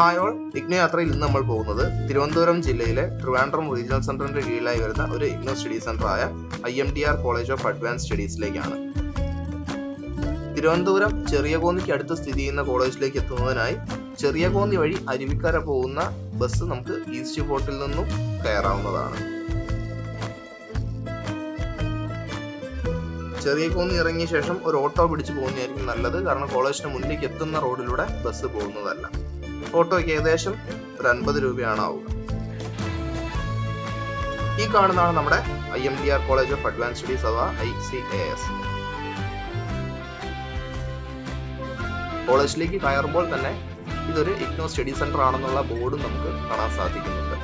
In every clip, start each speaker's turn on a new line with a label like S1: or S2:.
S1: Hi all IGNOU യാത്രയിൽ ഇന്ന് നമ്മൾ പോകുന്നത് തിരുവനന്തപുരം ജില്ലയിലെ ട്രിവാൻഡ്രം റീജിയണൽ സെന്ററിന്റെ കീഴിലായി വരുന്ന ഒരു ഇഗ്നോ സ്റ്റഡി സെന്റർ ആയ I M D R college of advance സ്റ്റഡീസിലേക്കാണ്. Thiruvananthapuram ചെറിയ കോന്നിക്ക് അടുത്ത് സ്ഥിതി ചെയ്യുന്ന കോളേജിലേക്ക് എത്തുന്നതിനായി ചെറിയ കോന്നി വഴി അരുവിക്കര പോകുന്ന ബസ് നമുക്ക് ഈസ്റ്റ് ഫോർട്ടിൽ നിന്നും കയറാവുന്നതാണ്. ചെറിയ കോന്നി ഇറങ്ങിയ ശേഷം ഒരു ഓട്ടോ പിടിച്ച് പോകുന്നതായിരിക്കും നല്ലത്. കാരണം കോളേജിന് മുന്നിലേക്ക് എത്തുന്ന റോഡിലൂടെ ബസ് പോകുന്നതല്ല. ഓട്ടോയ്ക്ക് ഏകദേശം ഒരു അൻപത് രൂപയാണ് ആവുക ഈ കാണുന്നതാണ് നമ്മുടെ I M D R college of advance studies അഥവാ ഐ സി എ എസ്. കോളേജിലേക്ക് കയറുമ്പോൾ തന്നെ ഇതൊരു ഇഗ്നോ സ്റ്റഡി സെന്റർ ആണെന്നുള്ള ബോർഡും നമുക്ക് കാണാൻ സാധിക്കുന്നുണ്ട്.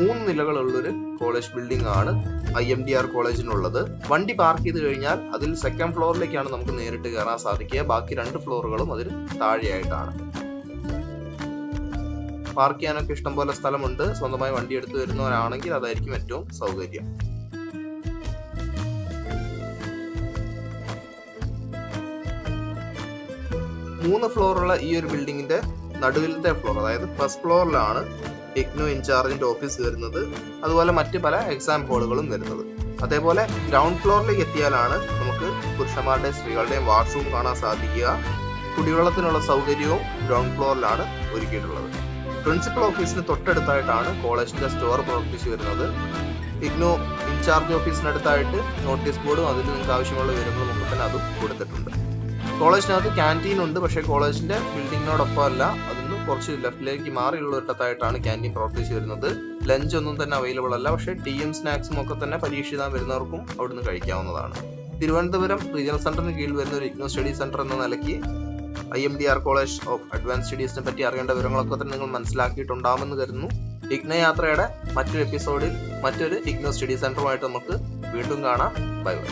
S1: മൂന്ന് നിലകളുള്ളൊരു കോളേജ് ബിൽഡിംഗ് ആണ് ഐ എം ഡി ആർ കോളേജിനുള്ളത് വണ്ടി പാർക്ക് ചെയ്ത് കഴിഞ്ഞാൽ അതിൽ സെക്കൻഡ് ഫ്ലോറിലേക്കാണ് നമുക്ക് നേരിട്ട് കയറാൻ സാധിക്കുക. ബാക്കി രണ്ട് ഫ്ലോറുകളും അതിൽ താഴെയായിട്ടാണ്. പാർക്ക് ചെയ്യാനൊക്കെ ഇഷ്ടംപോലെ സ്ഥലമുണ്ട്. സ്വന്തമായി വണ്ടി എടുത്തു വരുന്നവരാണെങ്കിൽ അതായിരിക്കും ഏറ്റവും സൗകര്യം. മൂന്ന് ഫ്ലോറുള്ള ഈ ഒരു ബിൽഡിങ്ങിന്റെ നടുവിലത്തെ ഫ്ലോർ അതായത് ഫസ്റ്റ് ഫ്ലോറിലാണ് ഇഗ്നോ ഇൻചാർജിന്റെ ഓഫീസ് വരുന്നത്. അതുപോലെ മറ്റ് പല എക്സാം ഹോളുകളും വരുന്നത്. അതേപോലെ ഗ്രൗണ്ട് ഫ്ലോറിലേക്ക് എത്തിയാലാണ് നമുക്ക് പുരുഷന്മാരുടെയും സ്ത്രീകളുടെയും വാഷ്റൂം കാണാൻ സാധിക്കുക. കുടിവെള്ളത്തിനുള്ള സൗകര്യവും ഗ്രൗണ്ട് ഫ്ലോറിലാണ് ഒരുക്കിയിട്ടുള്ളത്. പ്രിൻസിപ്പൽ ഓഫീസിന് തൊട്ടടുത്തായിട്ടാണ് കോളേജിന്റെ സ്റ്റോർ പ്രവർത്തിച്ചു വരുന്നത്. ഇഗ്നോ ഇൻചാർജ് ഓഫീസിനടുത്തായിട്ട് നോട്ടീസ് ബോർഡും അതിൽ നിങ്ങൾക്ക് ആവശ്യമുള്ള വിവരങ്ങളും ഒക്കെ തന്നെ അതും കൊടുത്തിട്ടുണ്ട്. കോളേജിനകത്ത് ക്യാന്റീൻ ഉണ്ട് പക്ഷേ കോളേജിന്റെ ബിൽഡിങ്ങിനോടൊപ്പം അല്ല. അതിന് കുറച്ച് ലെഫ്റ്റിലേക്ക് മാറിയുള്ള ഒരിടത്തായിട്ടാണ് ക്യാന്റീൻ പ്രവർത്തിച്ചു വരുന്നത് ലഞ്ച് ഒന്നും തന്നെ അവൈലബിൾ അല്ല. പക്ഷേ ടീയും സ്നാക്സും ഒക്കെ തന്നെ പരീക്ഷിതാൻ വരുന്നവർക്കും അവിടുന്ന് കഴിക്കാവുന്നതാണ്. തിരുവനന്തപുരം റീജിയണൽ സെന്ററിന് കീഴിൽ വരുന്ന ഒരു ഇഗ്നോ സ്റ്റഡി സെന്റർ എന്ന നിലയ്ക്ക് I M D R college of advance സ്റ്റഡീസിനെ പറ്റി അറിയേണ്ട വിവരങ്ങളൊക്കെ തന്നെ നിങ്ങൾ മനസ്സിലാക്കിയിട്ടുണ്ടാവുമെന്ന് കരുതുന്നു. ഇഗ്ന യാത്രയുടെ മറ്റൊരു എപ്പിസോഡിൽ മറ്റൊരു ഇഗ്നോ സ്റ്റഡി സെന്ററുമായിട്ട് നമുക്ക് വീണ്ടും കാണാം. Bye bye